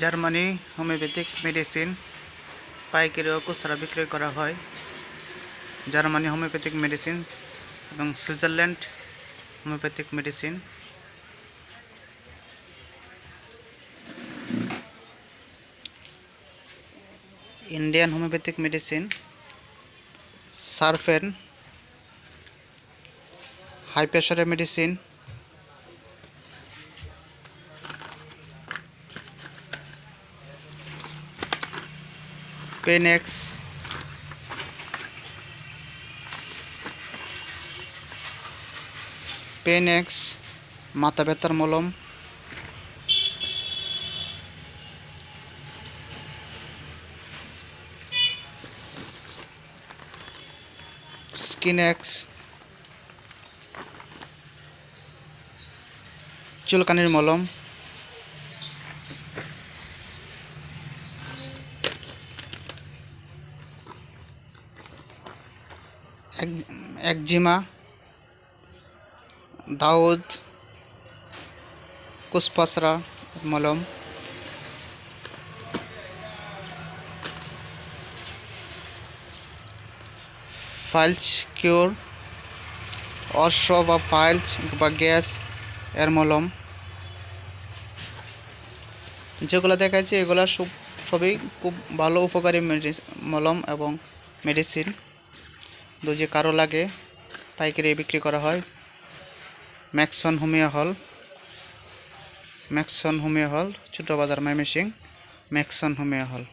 Germany homeopathic medicine পাইকারি ও খুচরা বিক্রয় করা হয়। জার্মানি হোমিওপ্যাথিক মেডিসিন এবং Switzerland homeopathic medicine. Indian homeopathic medicine, সারফেন, high প্রেশারের মেডিসিন পেনেক্স পেনেক্স মাথা ব্যথার মলম। স্কিনেক্স চুলকানির মলম। একজিমা দাউদ, কুসপাসরা, মলম। ফাইলস কিউর, অশ্ব বা ফাইলস বা গ্যাস এর মলম। যেগুলো দেখাচ্ছে এগুলো সব সবই খুব ভালো উপকারী মলম এবং মেডিসিন। যদি কারও লাগে, পাইকারি বিক্রি করা হয়। Maxon homeo hall. Maxon homeo hall, ছোটো বাজার ময়মনসিং ম্যাক্সন হোমিও হল।